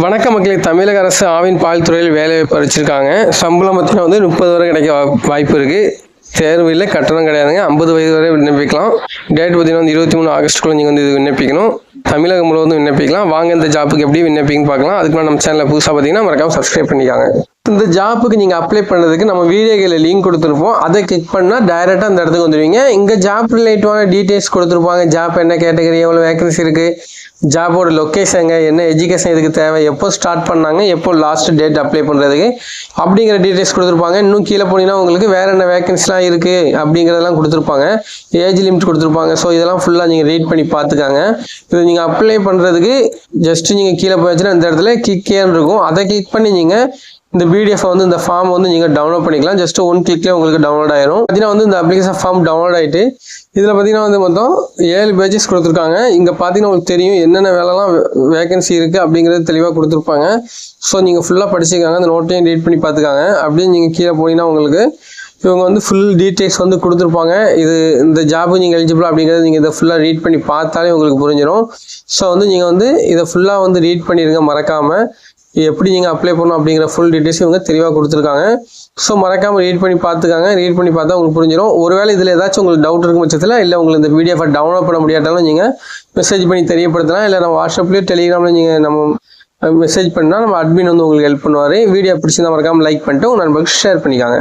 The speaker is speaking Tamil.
வணக்க மக்களே. தமிழக அரசு ஆவின் பால் துறையில் வேலை வாய்ப்பு அறிவிச்சிருக்காங்க சம்பளம் பார்த்தீங்கன்னா வந்து முப்பது வரை கிடைக்க வா- வாய்ப்பு இருக்குது தேர்வு இல்லை கட்டணம் கிடையாதுங்க. ஐம்பது வயது வரை விண்ணப்பிக்கலாம். டேட் பார்த்தீங்கன்னா வந்து இருபத்தி மூணு ஆகஸ்ட்டுக்குள்ள நீங்கள் வந்து இது விண்ணப்பிக்கணும். தமிழகம் முழுவதும் விண்ணப்பிக்கலாம். வாங்க இந்த ஜாப்புக்கு எப்படி விண்ணப்பிங்கன்னு பார்க்கலாம். அதுக்கு நம்ம சேனலில் புதுசாக பார்த்தீங்கன்னா மறக்காம சப்ஸ்கிரைப் பண்ணிக்காங்க. இந்த ஜாப்புக்கு நீங்கள் அப்ளை பண்ணுறதுக்கு நம்ம வீடியோகளில் லிங்க் கொடுத்துருப்போம். அதை கிளிக் பண்ணால் டைரெக்டாக அந்த இடத்துக்கு வந்துடுவீங்க இங்கே ஜாப் ரிலேட்டிவான டீட்டெயில்ஸ் கொடுத்துருப்பாங்க. ஜாப் என்ன கேட்டகரி எவ்வளோ வேகன்சி இருக்குது ஜாபோட லொக்கேஷனுங்க என்ன எஜுகேஷன் இதுக்கு தேவை எப்போ ஸ்டார்ட் பண்ணாங்க எப்போ லாஸ்ட் டேட் அப்ளை பண்ணுறதுக்கு அப்படிங்கிற டீட்டெயில்ஸ் கொடுத்துருப்பாங்க. இன்னும் கீழே போனீங்கன்னா உங்களுக்கு வேறு என்ன வேகன்சிலாம் இருக்குது அப்படிங்கிறதெல்லாம் கொடுத்துருப்பாங்க. ஏஜ் லிமிட் கொடுத்துருப்பாங்க. ஸோ இதெல்லாம் ஃபுல்லாக நீங்கள் ரீட் பண்ணி பார்த்துக்காங்க. இது நீங்கள் அப்ளை பண்ணுறதுக்கு ஜஸ்ட்டு நீங்கள் கீழே போயாச்சுன்னா இந்த இடத்துல கிக்கேன்னு இருக்கும். அதை கிளிக் பண்ணி நீங்கள் இந்த பிடிஎஃப் வந்து இந்த ஃபார்ம் வந்து நீங்கள் டவுன்லோட் பண்ணிக்கலாம். ஜஸ்ட் ஒன் கிளிக்லேயே உங்களுக்கு டவுன்லோட் ஆயிரும். பார்த்தீங்கன்னா வந்து இந்த அப்ளிகேஷன் ஃபார்ம் டவுன்லோட் ஆயிட்டு இதில் பார்த்தீங்கன்னா வந்து மொத்தம் ஏழு பேஜஸ் கொடுத்துருக்காங்க. இங்கே பார்த்தீங்கன்னா உங்களுக்கு தெரியும் என்னென்ன வேலைலாம் வேகன்சி இருக்குது அப்படிங்கிறது தெளிவாக கொடுத்துருப்பாங்க. ஸோ நீங்கள் ஃபுல்லாக படிச்சுக்காங்க. அந்த நோட்டையும் ரீட் பண்ணி பார்த்துக்காங்க அப்படியே நீங்கள் கீழே போனீங்கன்னா உங்களுக்கு இவங்க வந்து ஃபுல் டீட்டெயில்ஸ் வந்து கொடுத்துருப்பாங்க. இது இந்த ஜாபு நீங்கள் எலிஜிபிள் அப்படிங்கிறது நீங்கள் இதை ஃபுல்லாக ரீட் பண்ணி பார்த்தாலே உங்களுக்கு புரிஞ்சிடும் ஸோ வந்து நீங்கள் வந்து இதை ஃபுல்லாக வந்து ரீட் பண்ணிடுங்க மறக்காமல் எப்படி நீங்கள் அப்ளை பண்ணணும் அப்படிங்கிற ஃபுல் டீட்டெயில்ஸ் இவங்க தெளிவாக கொடுத்துருக்காங்க. ஸோ மறக்காமல் ரீட் பண்ணி பார்த்துக்காங்க. ரீட் பண்ணி பார்த்தா உங்களுக்கு புரிஞ்சிடும் ஒருவேளை இதில் ஏதாச்சும் உங்களுக்கு டவுட் இருக்கும் பட்சத்தில் இல்லை உங்களுக்கு இந்த பிடிஎஃப் டவுன்லோட் பண்ண முடியாட்டாலும் நீங்கள் மெசேஜ் பண்ணி தெரியப்படுத்தலாம். இல்லை நம்ம வாட்ஸ்அப்லேயோ டெலிகிராமில் நீங்கள் நம்ம மெசேஜ் பண்ணால் நம்ம அட்மின் வந்து உங்களுக்கு ஹெல்ப் பண்ணுவார். வீடியோ பிடிச்சிருந்தா மறக்காமல் லைக் பண்ணிட்டு உங்கள் நண்பர்களுக்கு ஷேர் பண்ணிக்காங்க.